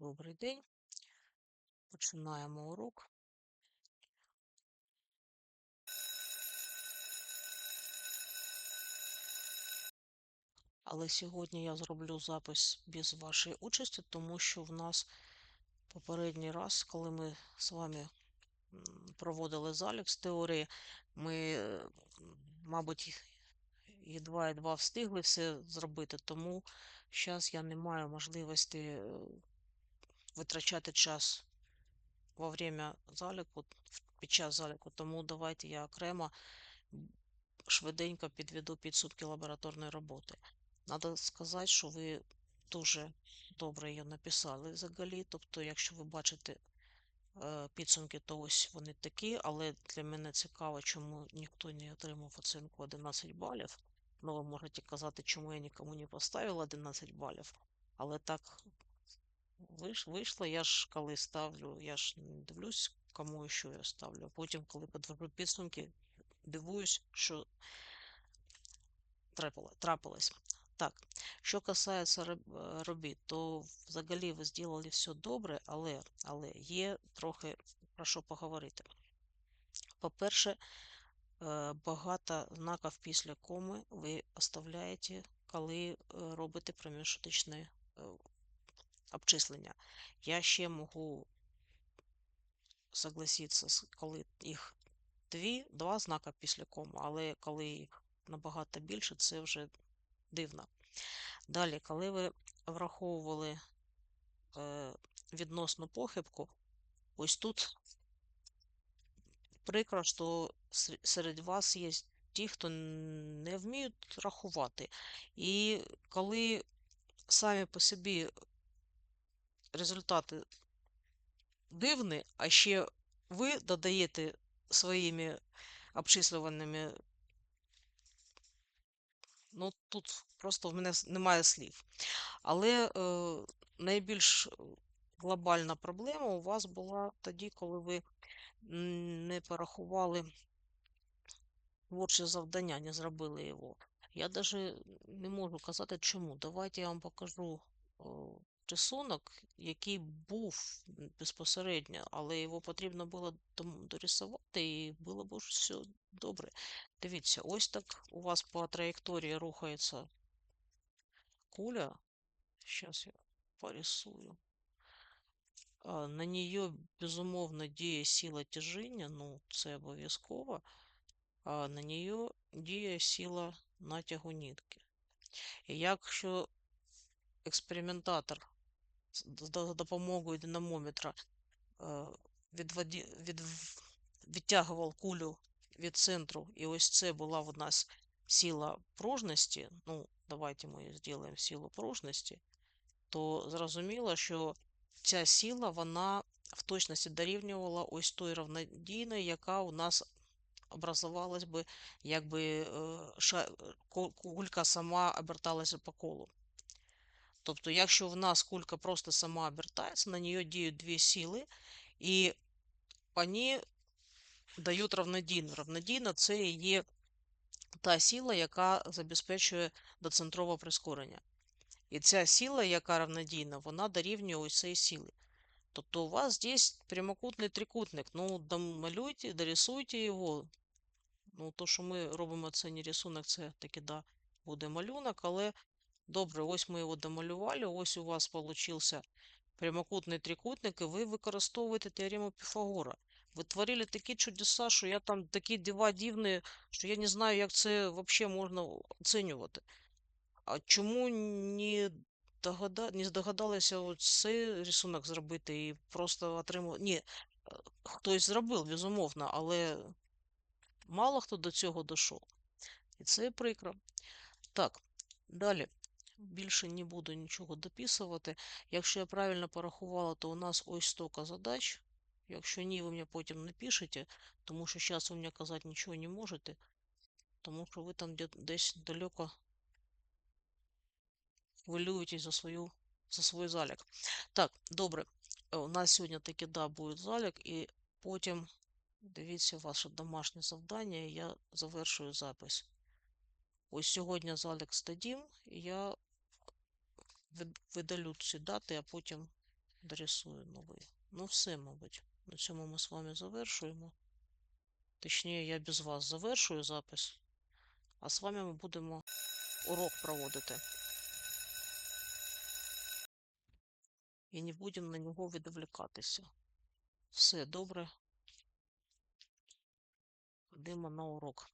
Добрий день. Починаємо урок. Але сьогодні я зроблю запис без вашої участі, тому що в нас попередній раз, коли ми з вами проводили залік з теорії, ми, е, мабуть, едва-едва встигли все зробити, тому зараз я не маю можливості е, витрачати час во время заліку, під час заліку, тому давайте я окремо швиденько підведу підсумки лабораторної роботи. Надо сказати, що ви дуже добре її написали взагалі. Тобто, якщо ви бачите е, підсумки, то ось вони такі, але для мене цікаво, чому ніхто не отримав оцінку 11 балів. Ну, ви можете казати, чому я нікому не поставила 11 балів, але так Виш, вийшло, я ж коли ставлю, я ж дивлюсь, кому і що я ставлю. Потім, коли підвожу підсумки, дивуюсь, що трапилось. Так, що касається е, робіт, то взагалі ви зробили все добре, але, але є трохи про що поговорити. По-перше, е, багато знаків після коми ви оставляєте, коли е, робите проміжуточне е, обчислення. Я ще можу согласиться, з- коли їх дві, два знака після коми, але коли їх набагато більше, це вже дивно. Далі, коли ви враховували е, відносну похибку, ось тут прикро, що серед вас є ті, хто не вміють рахувати. І коли самі по собі результати дивні, а ще ви додаєте своїми обчислюваними Ну, тут просто в мене немає слів. Але е, найбільш е, глобальна проблема у вас була тоді, коли ви не порахували творче завдання, не зробили його. Я навіть не можу казати чому. Давайте я вам покажу о, рисунок, який був безпосередньо, але його потрібно було дорисувати, і було б все добре. Дивіться, ось так у вас по траєкторії рухається куля. Сейчас я порисую. На нее, безумовно, діє сила тяжіння, ну, це обов'язково, а на нее діє сила натягу нитки. І якщо експериментатор з з допомогою динамометра е, відводі, від, відтягував кулю від центру, і ось це була в нас сила пружності, ну, давайте ми зробимо силу пружності, то зрозуміло, що ця сила, вона в точності дорівнювала ось той равнодійної, яка у нас образувалась би, якби е, кулька сама оберталася по колу. Тобто, якщо в нас кулька просто сама обертається, на нее діють дві сили, і вони дають равнодійну. Равнодійна це і є та сила, яка забезпечує доцентрове прискорення. І ця сила, яка равнодійна, вона дорівнює ось цієї сили. Тобто у вас здесь прямокутний трикутник. Ну, домалюйте, дорисуйте його. Ну, то, що ми робимо це не рисунок, це таки да, буде малюнок, але добре, ось ми його домалювали, ось у вас получився прямокутний трикутник, і ви використовуєте теорему Піфагора. Ви творили такі чудеса, що я там такі дива дивні, що я не знаю, як це взагалі можна оцінювати. А чому не, догада... не здогадалися цей рисунок зробити і просто отримав. Ні, хтось зробив, безумовно, але мало хто до цього дійшов. І це прикро. Так, далі. Більше не буду нічого дописувати. Якщо я правильно порахувала, то у нас ось стільки задач. Якщо ні, ви мені потім напишете, тому що зараз ви мені казати нічого не можете, тому що ви там десь далеко хвилюєтесь за свою за свій залік. Так, добре. Е, У нас сьогодні таки да буде залік, і потім дивіться ваше домашнє завдання, і я завершую запис. Ось сьогодні залік стадім, і я видалю ці дати, а потім дорисую новий. Ну, все, мабуть. На цьому ми з вами завершуємо. Точніше, я без вас завершую запис, а з вами ми будемо урок проводити. І не будемо на нього відволікатися. Все добре. Ходимо на урок.